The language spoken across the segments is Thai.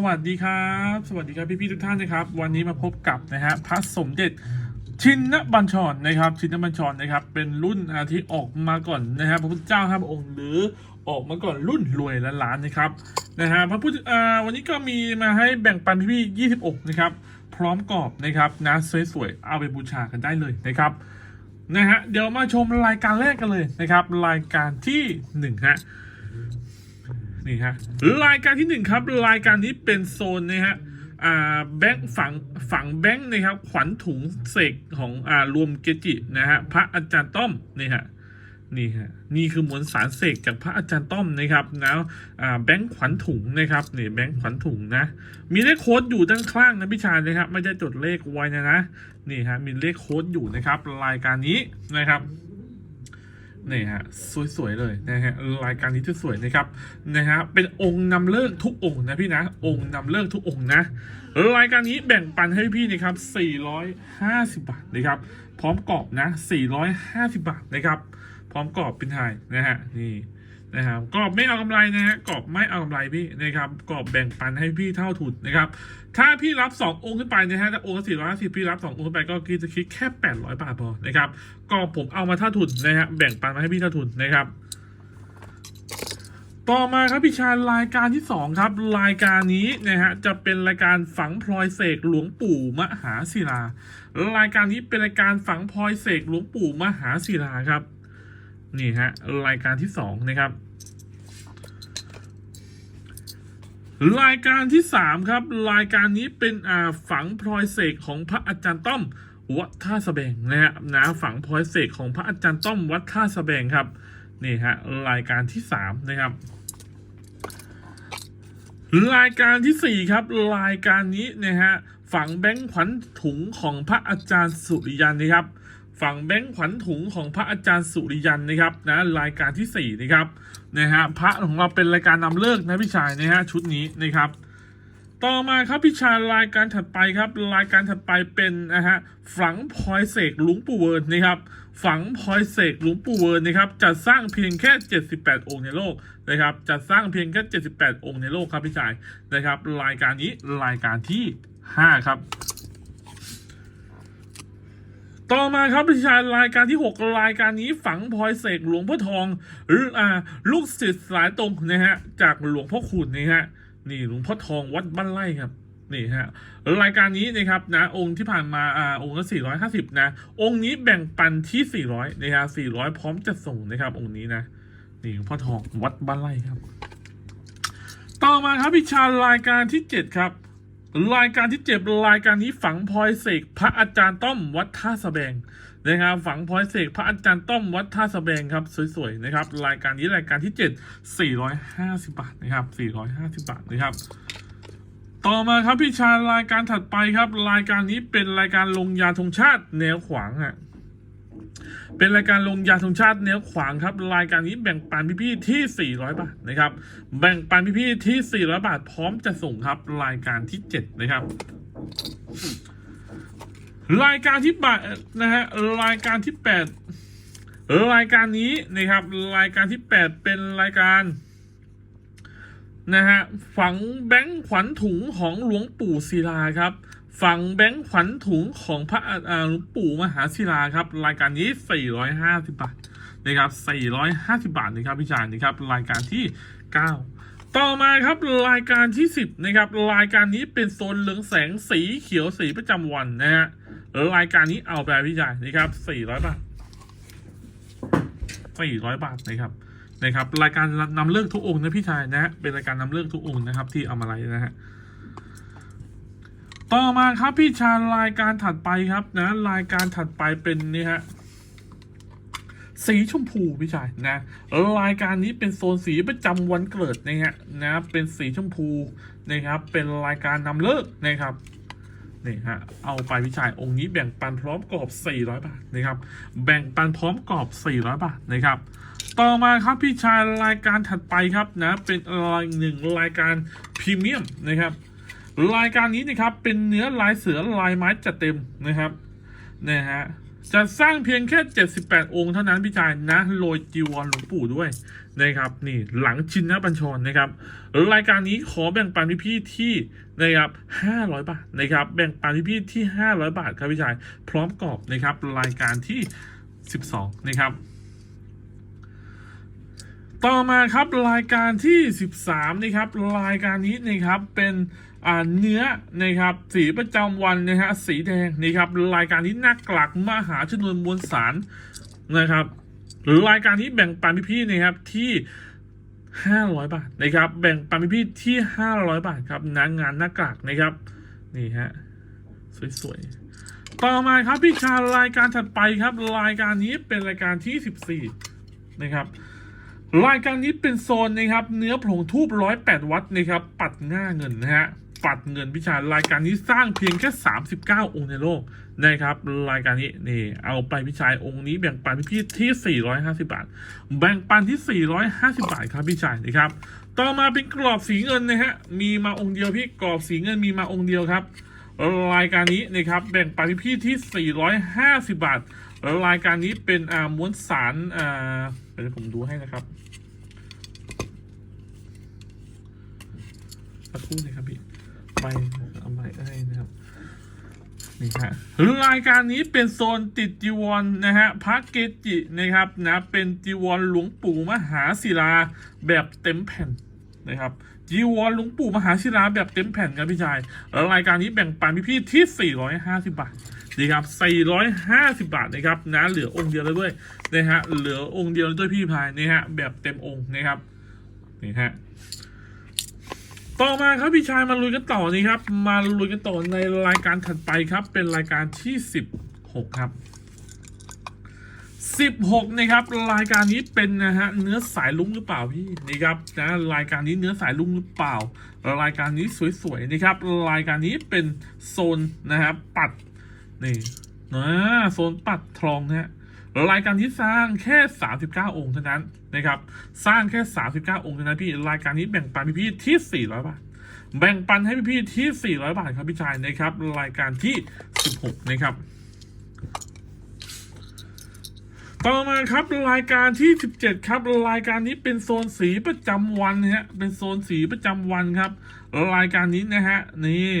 สวัสดีครับ สวัสดีครับพี่ๆทุกท่านนะครับ วันนี้มาพบกับนะฮะพระสมเด็จชินนบัญชรนะครับ ชินนบัญชรนะครับ เป็นรุ่นอาที่ออกมาก่อนนะฮะพระพุทธเจ้าครับองค์หรือออกมาก่อนรุ่นรวยแล้านล้านนะครับนะฮะพระพุทธอ่าวันนี้ก็มีมาให้แบ่งปันพี่ๆยี่สิบองค์นะครับ พร้อมกรอบนะครับนะสวยๆเอาไปบูชากันได้เลยนะครับนะฮะเดี๋ยวมาชมรายการแรกกันเลยนะครับ รายการที่หนึ่งฮะ นี่ฮะรายการที่หนึ่งครับรายการนี้เป็นโซนนะฮะอ่าแบงค์ฝังฝังแบงค์นะครับขวัญถุงเสกของอ่ารวมเกจินะฮะพระอาจารย์ต้อมนี่ฮะนี่ฮะนี่คือมวลสารเสกจากพระอาจารย์ต้อมนะครับนะอ่าแบงค์ขวัญถุงนะครับนี่แบงค์ขวัญถุงนะ มีเลขโค้ดอยู่ด้านข้างนะพี่ชายนะครับ ไม่ได้จดเลขไว้นะนะนี่ฮะมีเลขโค้ดอยู่นะครับ รายการนี้นะครับ นี่ฮะสวยๆเลยนะฮะรายการนี้สวยๆนะครับนะฮะเป็นองค์นำเลิกทุกองค์นะพี่นะองค์นำเลิกทุกองค์นะรายการนี้แบ่งปันให้พี่นะครับ 450 บาทนะครับพร้อมกรอบนะ 450 บาทนะครับพร้อมกรอบเป็นไทยนะฮะนี่ นะครับกรอบไม่เอากำไรนะฮะกรอบไม่เอากำไรพี่นะครับกรอบแบ่งปันให้พี่เท่าทุนนะครับถ้าพี่รับ 2 องค์ขึ้นไปนะฮะถ้าองค์ละ450พี่รับ 2 องค์ขึ้นไปก็คือจะคิดแค่ 800 บาทพอนะครับก็ผมเอามาเท่าทุนนะฮะแบ่งปันมาให้พี่เท่าทุนนะครับต่อมาครับพี่ชาญรายการที่ 2 ครับ รายการนี้นะฮะจะเป็นรายการฝังพลอยเสกหลวงปู่มหาศิลา รายการนี้เป็นรายการฝังพลอยเสกหลวงปู่มหาศิลาครับ นี่ฮะรายการที่สองนะครับ รายการที่สามครับ รายการนี้เป็นอ่าฝังพลอยเสกของพระอาจารย์ต้อมวัดท่าสะแบงนะฮะนะฝังพลอยเสกของพระอาจารย์ต้อมวัดท่าสะแบงครับนี่ฮะรายการที่สามนะครับ รายการที่สี่ครับ รายการนี้นะฮะฝังแบงค์ขวัญถุงของพระอาจารย์สุริยันนะครับ ฝั่งแบงค์ขวัญถุงของพระอาจารย์สุริยันนะครับนะรายการที่4นะครับนะฮะพระของเราเป็นรายการนำเลิกนะพี่ชายนะฮะชุดนี้นะครับต่อมาครับพี่ชายรายการถัดไปครับรายการถัดไปเป็นนะฮะฝังพลอยเสกหลวงปู่เวิร์นนะครับฝังพลอยเสกหลวงปู่เวิร์นนะครับจะสร้างเพียงแค่ 78 องค์ในโลกนะครับจะสร้างเพียงแค่ 78 องค์ในโลกครับพี่ชายนะครับรายการนี้รายการที่ 5 ครับ ต่อมาครับพี่ชายรายการที่ 6 รายการนี้ฝังพลอยเสกหลวงพ่อทองหรืออ่าลูกศิษย์สายตรงนะฮะจากหลวงพ่อขุนนี่ฮะนี่หลวงพ่อทองวัดบ้านไร่ครับนี่ฮะรายการนี้นะครับนะองค์ที่ผ่านมาอ่าองค์ละ450 นะ องค์นี้แบ่งปันที่ 400นะฮะ400 พร้อมจะส่งนะครับ องค์นี้นะนี่หลวงพ่อทองวัดบ้านไร่ครับ ต่อมาครับพี่ชารายการที่ 7 ครับ รายการที่เจ็บรายการนี้ฝังพลอยเสกพระอาจารย์ต้อมวัดท่าสแบงนะครับฝังพลอยเสกพระอาจารย์ต้อมวัดท่าสแบงครับสวยๆนะครับ รายการนี้รายการที่เจ็ดสี่ร้อยห้าสิบาทนะครับสี่ร้อยห้าสิบาทนะครับ ต่อมาครับพี่ชารายการถัดไปครับ รายการนี้เป็นรายการลงยาธงชาติแนวขวางฮะ เป็นรายการลงยาธงชาติแนวขวางครับ รายการนี้แบ่งปันพี่ๆที่ 400 บาทนะครับ แบ่งปันพี่ๆที่ 400 บาท พร้อมจะส่งครับรายการที่ 7 นะครับ รายการที่แปดนะฮะรายการที่ 8 รายการนี้นะครับ รายการที่ 8 เป็นรายการนะฮะฝังแบงค์ขวัญถุงของหลวงปู่ศิลาครับ ฝังแบงค์ขวัญถุงของพระอ่าหลวงปู่มหาศิลาครับ รายการนี้ 450 บาทนะครับ450 บาทนะครับพี่ชายนะครับรายการที่ 9 ต่อมาครับรายการที่ 10นะครับรายการนี้เป็นโซนเหลืองแสงสีเขียวสีประจำวันนะฮะรายการนี้เอาไปพี่ชายนะครับ400 บาท 400 บาทนะครับนะครับ รายการนำเลิกทุกองค์นะพี่ชายนะฮะเป็นรายการนำเลิกทุกองค์นะครับที่เอามาไลฟ์นะฮะ ต่อมาครับพี่ชายรายการถัดไปครับนะรายการถัดไปเป็นนี่ฮะสีชมพูพี่ชายนะรายการนี้เป็นโซนสีประจำวันเกิดนะฮะนะเป็นสีชมพูนะครับ เป็นรายการนำเลิกนะครับนี่ฮะเอาไปพี่ชายองค์นี้แบ่งปันพร้อมกรอบ 400 บาทนะครับ แบ่งปันพร้อมกรอบ 400 บาทนะครับ ต่อมาครับพี่ชายรายการถัดไปครับนะเป็นรายหนึ่งรายการพรีเมียมนะครับ รายการนี้นะครับเป็นเนื้อลายเสือลายไม้จัดเต็มนะครับนะฮะจะสร้างเพียงแค่ 78 องค์เท่านั้นพี่ชายนะโรยจีวรหลวงปู่ด้วยนะครับนี่หลังชินนะบัญชรนะครับ รายการนี้ขอแบ่งปันพี่ๆที่นะครับ500 บาทนะครับ แบ่งปันพี่ๆที่ 500 บาทครับพี่ชาย พร้อมกรอบนะครับ รายการที่ 12 นะครับ ต่อมาครับรายการที่ 13 นะครับ รายการนี้นะครับเป็น เนื้อนะครับสีประจำวันนะฮะสีแดงนะครับรายการนี้หนักลักมหาชนวนมวลสารนะครับรายการนี้แบ่งปันพี่ๆนะครับที่500บาทนะครับ แบ่งปันพี่ๆที่500บาทครับนางงานหน้ากากนะครับนี่ฮะสวยๆต่อมาครับพี่ชารายการถัดไปครับ รายการนี้เป็นรายการที่14นะครับรายการนี้เป็นโซนนะครับ เนื้อผงทูบร้อยแปดวัตต์นะครับ ปัดง่าเงินนะฮะ ปัดเงินพิชารายการนี้สร้างเพียงแค่สามสิบเก้าองค์ในโลกนะครับ รายการนี้นี่เอาไปพิชายองค์นี้แบ่งปันพี่ที่สี่ร้อยห้าสิบาท แบ่งปันที่สี่ร้อยห้าสิบาทครับพี่ชายนะครับ ต่อมาเป็นกรอบสีเงินนะฮะมีมาองค์เดียวพี่กรอบสีเงินมีมาองค์เดียวครับ รายการนี้นะครับแบ่งปันพี่ที่ 450 บาทรายการนี้เป็นอ่าม้วนสารอ่าเดี๋ยวผมดูให้นะครับสักครู่นะครับพี่ ใบเอาใบให้นะครับนี่ฮะรายการนี้เป็นโซนติดจีวรนะฮะพระเกจินะครับนะเป็นจีวรหลวงปู่มหาศิลาแบบเต็มแผ่นนะครับจีวรหลวงปู่มหาศิลาแบบเต็มแผ่นครับพี่ชายแล้วรายการนี้แบ่งปันพี่ๆที่ 450 บาทดีครับ 450 บาทนะครับนะเหลือองค์เดียวแล้วด้วยนะฮะเหลือองค์เดียวแล้วด้วยพี่พายนี่ฮะแบบเต็มองค์นะครับนี่ฮะ ต่อมาครับพี่ชายมาลุยกันต่อนี่ครับ มาลุยกันต่อในรายการถัดไปครับ เป็นรายการที่ 16 ครับ 16 นะครับ รายการนี้เป็นนะฮะเนื้อสายลุ้งหรือเปล่าพี่นี่ครับนะรายการนี้เนื้อสายลุ้งหรือเปล่า รายการนี้สวยๆนะครับ รายการนี้เป็นโซนนะครับปัดนี่นะโซนปัดทองนะฮะ รายการที่สร้างแค่ 39 องค์เท่านั้นนะครับสร้างแค่ 39 องค์เท่านั้นพี่รายการนี้แบ่งปันพี่ที่ 400 บาทแบ่งปันให้พี่ที่ 400 บาทครับพี่ชายนะครับ รายการที่ 16 นะครับ ต่อมาครับรายการที่ 17 ครับ รายการนี้เป็นโซนสีประจำวันนะฮะเป็นโซนสีประจำวันครับ รายการนี้นะฮะนี่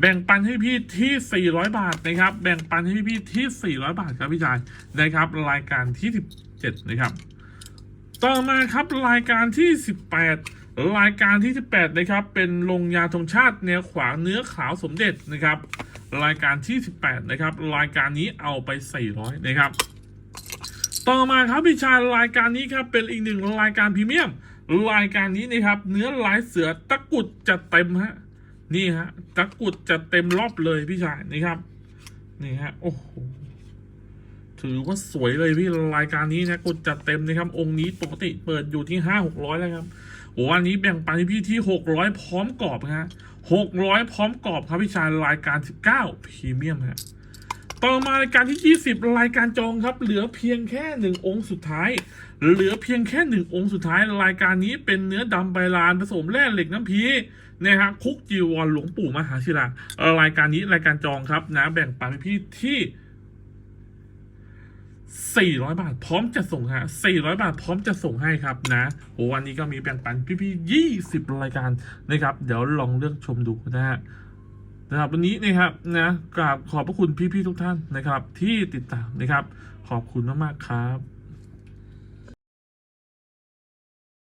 แบ่งปันให้พี่ที่ 400 บาทนะครับ แบ่งปันให้พี่ที่ 400 บาทครับพี่ชายนะครับ รายการที่ 17 นะครับ ต่อมาครับรายการที่ 18 รายการที่ 18 นะครับ เป็นลงยาธงชาติแนวขวางเนื้อขาวสมเด็จนะครับ รายการที่ 18 นะครับ รายการนี้เอาไป 400 นะครับ ต่อมาครับพี่ชายรายการนี้ครับเป็นอีกหนึ่งรายการพรีเมียม รายการนี้นะครับ เนื้อลายเสือตะกุดจะเต็มฮะ นี่ฮะตะกุดจะเต็มรอบเลยพี่ชายนี่ครับ นี่ฮะโอ้โหถือว่าสวยเลยพี่รายการนี้นะกุดจัดเต็มนะครับ องค์นี้ปกติเปิดอยู่ที่ห้าหกร้อยแล้วครับโอ้อันนี้แบ่งปันพี่ที่หกร้อยพร้อมกรอบนะฮะหกร้อยพร้อมกรอบครับพี่ชายรายการสิบเก้าพรีเมียมฮะ ต่อมารายการที่ 20 รายการจองครับ เหลือเพียงแค่หนึ่งองค์สุดท้าย เหลือเพียงแค่หนึ่งองค์สุดท้าย รายการนี้เป็นเนื้อดำใบลานผสมแร่เหล็กน้ำพีนะฮะคุกจีวรหลวงปู่มหาศิลารายการนี้รายการจองครับนะแบ่งปันพี่ที่400 บาทพร้อมจะส่งฮะ400 บาทพร้อมจะส่งให้ครับนะโอ้วันนี้ก็มีแบ่งปันพี่ๆ20 รายการนะครับ เดี๋ยวลองเลือกชมดูนะฮะ นะครับวันนี้นะครับนะกราบขอบพระคุณพี่ๆทุกท่านนะครับ ที่ติดตามนะครับ ขอบคุณมากๆครับ